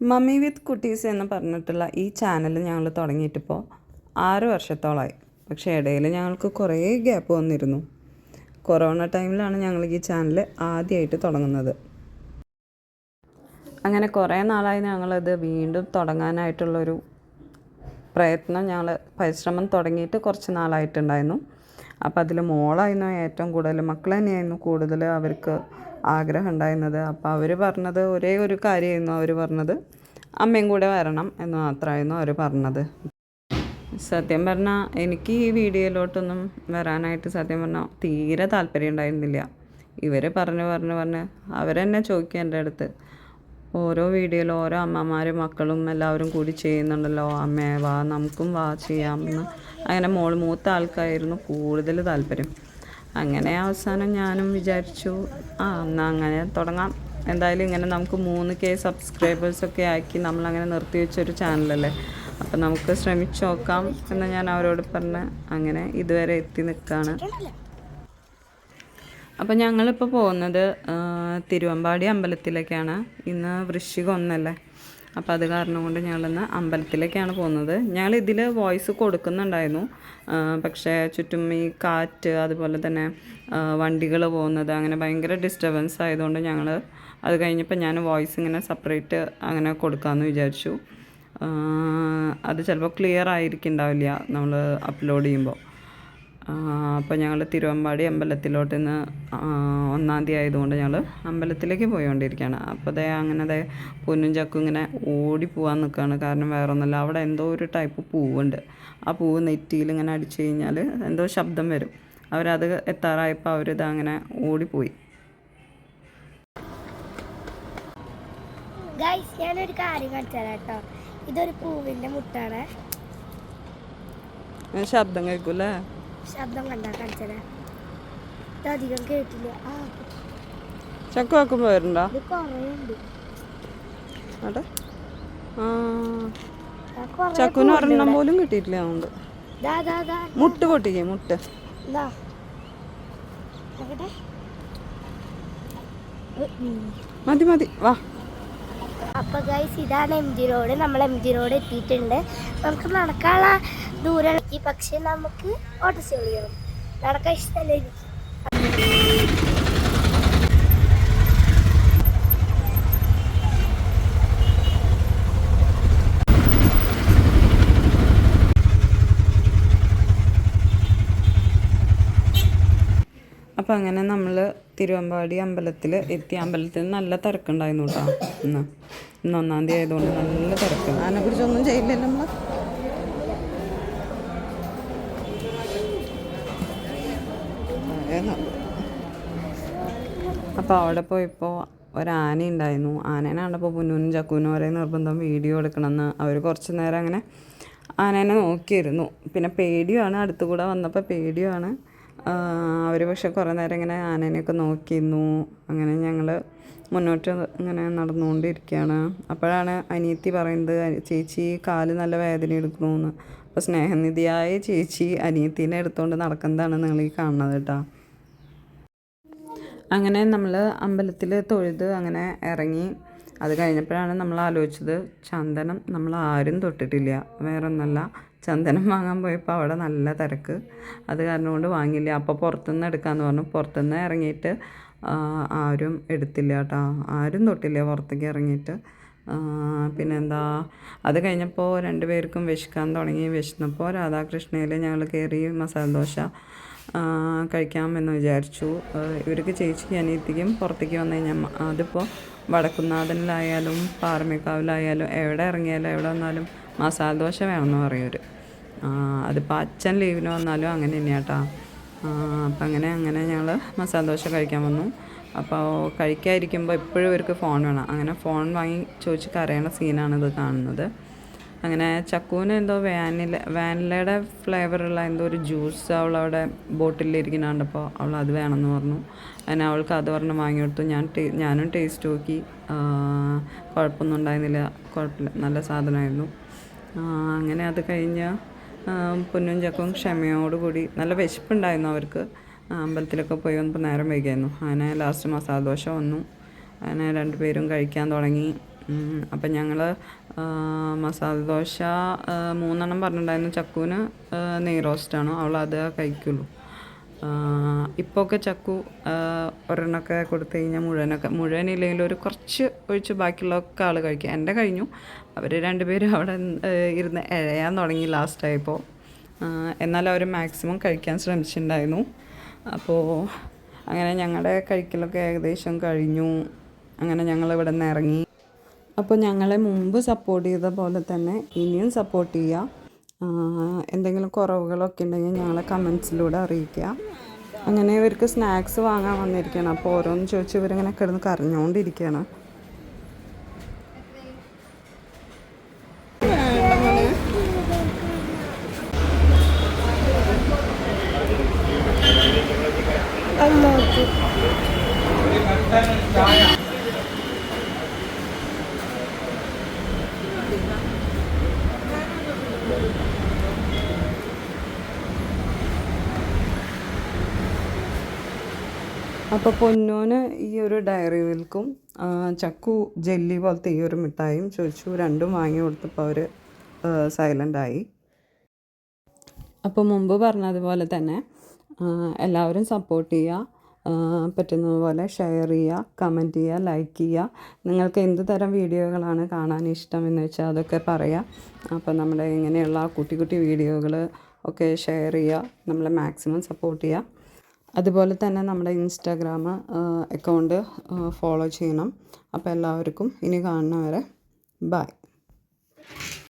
Mummy വിത്ത് കുട്ടീസ് എന്ന് പറഞ്ഞിട്ടുള്ള ഈ ചാനൽ ഞങ്ങൾ തുടങ്ങിയിട്ടിപ്പോൾ ആറ് വർഷത്തോളമായി. പക്ഷേ ഇടയിൽ ഞങ്ങൾക്ക് കുറേ ഗ്യാപ്പ് വന്നിരുന്നു. കൊറോണ ടൈമിലാണ് ഞങ്ങൾ ഈ ചാനൽ ആദ്യമായിട്ട് തുടങ്ങുന്നത്. അങ്ങനെ കുറേ നാളായി ഞങ്ങളത് വീണ്ടും തുടങ്ങാനായിട്ടുള്ളൊരു പ്രയത്നം ഞങ്ങൾ പരിശ്രമം തുടങ്ങിയിട്ട് കുറച്ച് നാളായിട്ടുണ്ടായിരുന്നു. അപ്പോൾ അതിൽ മോളായിരുന്നു ഏറ്റവും കൂടുതൽ മക്കൾ തന്നെയായിരുന്നു കൂടുതൽ അവർക്ക് ആഗ്രഹം ഉണ്ടായിരുന്നത് അപ്പോൾ അവർ പറഞ്ഞത് ഒരേ ഒരു കാര്യമായിരുന്നു. അവർ പറഞ്ഞത് അമ്മയും കൂടെ വരണം എന്ന് മാത്രമായിരുന്നു അവർ പറഞ്ഞത്. സത്യം പറഞ്ഞാൽ എനിക്ക് ഈ വീഡിയോയിലോട്ടൊന്നും വരാനായിട്ട് സത്യം പറഞ്ഞാൽ തീരെ താല്പര്യം ഉണ്ടായിരുന്നില്ല. ഇവർ പറഞ്ഞ് പറഞ്ഞ് പറഞ്ഞ് അവരെന്നെ ചോദിക്കുക എന്റെ അടുത്ത്. ഓരോ വീഡിയോയിൽ ഓരോ അമ്മമാരും മക്കളും എല്ലാവരും കൂടി ചെയ്യുന്നുണ്ടല്ലോ. അമ്മേ വാ നമുക്കും വാ ചെയ്യാമെന്ന് അങ്ങനെ മോൾ മൂത്ത ആൾക്കായിരുന്നു കൂടുതൽ താല്പര്യം. അങ്ങനെ അവസാനം ഞാനും വിചാരിച്ചു ആ എന്നാൽ അങ്ങനെ തുടങ്ങാം. എന്തായാലും ഇങ്ങനെ നമുക്ക് മൂന്ന് കെ സബ്സ്ക്രൈബേഴ്സൊക്കെ ആക്കി നമ്മളങ്ങനെ നിർത്തി വെച്ചൊരു ചാനലല്ലേ? അപ്പം നമുക്ക് ശ്രമിച്ചു നോക്കാം എന്ന് ഞാൻ അവരോട് പറഞ്ഞ് അങ്ങനെ ഇതുവരെ എത്തി നിൽക്കുകയാണ് അപ്പം ഞങ്ങളിപ്പോൾ പോകുന്നത് തിരുവമ്പാടി അമ്പലത്തിലേക്കാണ്. ഇന്ന് വൃശ്ചികം ഒന്നല്ലേ? അപ്പോൾ അത് കാരണം കൊണ്ട് ഞങ്ങളിന്ന് അമ്പലത്തിലേക്കാണ് പോകുന്നത്. ഞങ്ങൾ ഇതിൽ വോയിസ് കൊടുക്കുന്നുണ്ടായിരുന്നു. പക്ഷേ ചുറ്റും ഈ കാറ്റ് അതുപോലെ തന്നെ വണ്ടികൾ പോകുന്നത് അങ്ങനെ ഭയങ്കര ഡിസ്റ്റർബൻസ് ആയതുകൊണ്ട് ഞങ്ങൾ അത് കഴിഞ്ഞപ്പോൾ ഞാൻ വോയിസ് ഇങ്ങനെ സെപ്പറേറ്റ് അങ്ങനെ കൊടുക്കാമെന്ന് വിചാരിച്ചു. അത് ചിലപ്പോൾ ക്ലിയർ ആയിരിക്കുന്നുണ്ടാവില്ല നമ്മൾ അപ്ലോഡ് ചെയ്യുമ്പോൾ അപ്പോൾ ഞങ്ങൾ തിരുവമ്പാടി അമ്പലത്തിലോട്ട് ഇന്ന് ഒന്നാം തീയതി ആയതുകൊണ്ട് ഞങ്ങൾ അമ്പലത്തിലേക്ക് പോയിക്കൊണ്ടിരിക്കുകയാണ് അപ്പോൾ അതേ അങ്ങനെ അതേ പൊന്നും ചക്കും ഇങ്ങനെ ഓടി പോകാൻ നിൽക്കുകയാണ് കാരണം വേറെ ഒന്നുമില്ല അവിടെ എന്തോ ഒരു ടൈപ്പ് പൂവുണ്ട്. ആ പൂവ് നെറ്റിയിൽ ഇങ്ങനെ അടിച്ചു കഴിഞ്ഞാൽ എന്തോ ശബ്ദം വരും. അവരത് എത്താറായപ്പോൾ അവരിത് അങ്ങനെ ഓടിപ്പോയി. ഗൈസ് ഞാനൊരു കാര്യം കേട്ടോ. ഇതൊരു പൂവിന്റെ മുട്ടാണ്. ശബ്ദം കേൾക്കൂലേ ശബ്ദം കണ്ടാ കാണിച്ചു തരാം ഇത് അധികം കേട്ടില്ല. ആ ചക്ക വെക്കുമ്പോ വരണ്ടോ? ഇത് കുറേ ഉണ്ട് അവിടെ ചക്കുന് ഒരെണ്ണം പോലും കിട്ടിയിട്ടില്ല അതുകൊണ്ട്. മുട്ട് പൊട്ടിക്കേ മുട്ട്. മതി മതി. വാ. അപ്പൊ ഗൈസ് ഇതാണ് എം ജി റോഡ് നമ്മൾ എം ജി റോഡ് എത്തിയിട്ടുണ്ട്. നമുക്ക് നടക്കാനുള്ള ദൂരം പക്ഷേ നമുക്ക് ഓട്ടോസ് വിളിക്കണം നടക്കാൻ ഇഷ്ടമല്ല എനിക്ക്. അപ്പം അങ്ങനെ നമ്മൾ തിരുവമ്പാടി അമ്പലത്തിൽ എത്തി. അമ്പലത്തിൽ നല്ല തിരക്കുണ്ടായിരുന്നു കേട്ടോ ഇന്ന്. ഇന്ന് ഒന്നാം തീയതി ആയതുകൊണ്ട് നല്ല തിരക്ക്. അതിനെ കുറിച്ചൊന്നും ചെയ്യില്ലല്ലോ നമ്മൾ അപ്പോൾ അവിടെ പോയപ്പോൾ ഒരാന ഉണ്ടായിരുന്നു ആനേനെ കണ്ടപ്പോൾ പുന്നൂനും ചക്കൂനും ഒരേ നിർബന്ധം വീഡിയോ എടുക്കണമെന്ന് അവർ കുറച്ച് നേരം അങ്ങനെ ആനേനെ നോക്കിയിരുന്നു. പിന്നെ പേടിയുമാണ് അടുത്തുകൂടെ വന്നപ്പോൾ പേടിയുമാണ്. അവർ പക്ഷെ കുറേ നേരം ഇങ്ങനെ ആനേനെയൊക്കെ നോക്കിയിരുന്നു. അങ്ങനെ ഞങ്ങൾ മുന്നോട്ട് ഇങ്ങനെ നടന്നുകൊണ്ടിരിക്കുകയാണ് അപ്പോഴാണ് അനിയത്തി പറയുന്നത് ചേച്ചി കാൽ നല്ല വേദന എടുക്കുന്നു എന്ന് അപ്പോൾ സ്നേഹനിധിയായ ചേച്ചി അനിയത്തിനെ എടുത്തുകൊണ്ട് നടക്കുന്നതാണ് നിങ്ങൾ ഈ കാണുന്നത് കേട്ടോ. അങ്ങനെ നമ്മൾ അമ്പലത്തിൽ തൊഴുത് അങ്ങനെ ഇറങ്ങി അത് കഴിഞ്ഞപ്പോഴാണ് നമ്മൾ ആലോചിച്ചത് ചന്ദനം നമ്മൾ ആരും തൊട്ടിട്ടില്ല വേറെ ഒന്നല്ല ചന്ദനം വാങ്ങാൻ പോയപ്പോൾ അവിടെ നല്ല തിരക്ക്. അത് കാരണം കൊണ്ട് വാങ്ങിയില്ല. അപ്പോൾ പുറത്തുനിന്ന് എടുക്കാമെന്ന് പറഞ്ഞു. പുറത്തുനിന്ന് ഇറങ്ങിയിട്ട് ആരും എടുത്തില്ല കേട്ടോ. ആരും തൊട്ടില്ല പുറത്തേക്ക് ഇറങ്ങിയിട്ട്. പിന്നെന്താ? അത് കഴിഞ്ഞപ്പോൾ രണ്ടുപേർക്കും വിശക്കാൻ തുടങ്ങി. വിശന്നപ്പോൾ രാധാകൃഷ്ണയിൽ ഞങ്ങൾ കയറി മസാല ദോശ കഴിക്കാമെന്ന് വിചാരിച്ചു. ഇവർക്ക് ചേച്ചിക്ക് അനിയത്തിക്കും പുറത്തേക്ക് വന്നു കഴിഞ്ഞാൽ അതിപ്പോൾ വടക്കുന്നാഥനിലായാലും പാറമേക്കാവിലായാലും എവിടെ ഇറങ്ങിയാലും എവിടെ വന്നാലും മസാല ദോശ വേണമെന്ന് പറയും അതിപ്പോൾ അച്ഛൻ ലീവിന് വന്നാലും അങ്ങനെ തന്നെയാട്ടാ. അപ്പം അങ്ങനെ അങ്ങനെ ഞങ്ങൾ മസാലദോശ കഴിക്കാൻ വന്നു. അപ്പോൾ കഴിക്കാതിരിക്കുമ്പോൾ എപ്പോഴും ഇവർക്ക് ഫോൺ വേണം. അങ്ങനെ ഫോൺ വാങ്ങി ചോദിച്ച് കരയണ സീനാണ് ഇത് കാണുന്നത്. അങ്ങനെ ചക്കൂന് എന്തോ വാനില വാനിലയുടെ ഫ്ലേവറുള്ള എന്തോ ഒരു ജ്യൂസ് അവളവിടെ ബോട്ടിലിരിക്കുന്ന കണ്ടപ്പോൾ അവൾ അത് വേണമെന്ന് പറഞ്ഞു. അങ്ങനെ അവൾക്ക് അത് പറഞ്ഞ് വാങ്ങി കൊടുത്തു. ഞാൻ ടേ- ഞാനും ടേസ്റ്റ് നോക്കി. കുഴപ്പമൊന്നും ഉണ്ടായിരുന്നില്ല. കുഴപ്പമില്ല. നല്ല സാധനമായിരുന്നു. അങ്ങനെ അത് കഴിഞ്ഞ് പൊന്നും ചക്കും ക്ഷമയോടുകൂടി നല്ല വിശപ്പുണ്ടായിരുന്നു അവർക്ക്. അമ്പലത്തിലൊക്കെ പോയി വന്നപ്പോൾ നേരം വൈകിയായിരുന്നു. അങ്ങനെ ലാസ്റ്റ് മസാല ദോശ വന്നു. അങ്ങനെ രണ്ടുപേരും കഴിക്കാൻ തുടങ്ങി. അപ്പം ഞങ്ങൾ മസാലദോശ മൂന്നെണ്ണം പറഞ്ഞിട്ടുണ്ടായിരുന്നു. ചക്കുവിന് ആ, നെയ് റോസ്റ്റാണ് അവൾ അത് കഴിക്കുള്ളൂ. ഇപ്പോൾ ഒക്കെ ചക്കു ഒരെണ്ണമൊക്കെ കൊടുത്തു കഴിഞ്ഞാൽ മുഴുവനൊക്കെ മുഴുവനില്ലെങ്കിൽ ഒരു കുറച്ച് ഒഴിച്ച് ബാക്കിയുള്ളതൊക്കെ ആൾ കഴിക്കും. എന്റെ കഴിഞ്ഞു. അവർ രണ്ടുപേരും അവിടെ ഇരുന്ന് ഇഴയാൻ തുടങ്ങി ലാസ്റ്റായപ്പോൾ എന്നാൽ അവർ മാക്സിമം കഴിക്കാൻ ശ്രമിച്ചിട്ടുണ്ടായിരുന്നു. അപ്പോൾ അങ്ങനെ ഞങ്ങളുടെ കഴിക്കലൊക്കെ ഏകദേശം കഴിഞ്ഞു. അങ്ങനെ ഞങ്ങൾ ഇവിടെ നിന്ന് ഇറങ്ങി. അപ്പോൾ ഞങ്ങളെ മുമ്പ് സപ്പോർട്ട് ചെയ്ത പോലെ തന്നെ ഇനിയും സപ്പോർട്ട് ചെയ്യുക എന്തെങ്കിലും കുറവുകളൊക്കെ ഉണ്ടെങ്കിൽ ഞങ്ങളെ കമൻസിലൂടെ അറിയിക്കുക. അങ്ങനെ ഇവർക്ക് സ്നാക്സ് വാങ്ങാൻ വന്നിരിക്കുകയാണ്. അപ്പോൾ ഓരോന്ന് ചോദിച്ച് ഇവരിങ്ങനെ കിടന്ന് കരഞ്ഞുകൊണ്ടിരിക്കുകയാണ്. അപ്പോൾ പൊന്നോന് ഈ ഒരു ഡയറി മിൽക്കും ചക്കു ജെല്ലി പോലത്തെ ഈ ഒരു മിഠായും ചോദിച്ചു. രണ്ടും വാങ്ങി കൊടുത്തപ്പോൾ അവർ സൈലന്റായി അപ്പോൾ മുമ്പ് പറഞ്ഞതുപോലെ തന്നെ എല്ലാവരും സപ്പോർട്ട് ചെയ്യുക പറ്റുന്നതുപോലെ ഷെയർ ചെയ്യുക കമന്റ് ചെയ്യുക ലൈക്ക് ചെയ്യുക. നിങ്ങൾക്ക് എന്ത് തരം വീഡിയോകളാണ് കാണാൻ ഇഷ്ടം എന്ന് വെച്ചാൽ അതൊക്കെ പറയുക അപ്പോൾ നമ്മുടെ ഇങ്ങനെയുള്ള കുട്ടി കുട്ടി വീഡിയോകൾ ഒക്കെ ഷെയർ ചെയ്യുക നമ്മളെ മാക്സിമം സപ്പോർട്ട് ചെയ്യുക. അതുപോലെ തന്നെ നമ്മുടെ ഇൻസ്റ്റാഗ്രാം അക്കൗണ്ട് ഫോളോ ചെയ്യണം. അപ്പോൾ എല്ലാവർക്കും ഇനി കാണുന്നവരെ ബൈ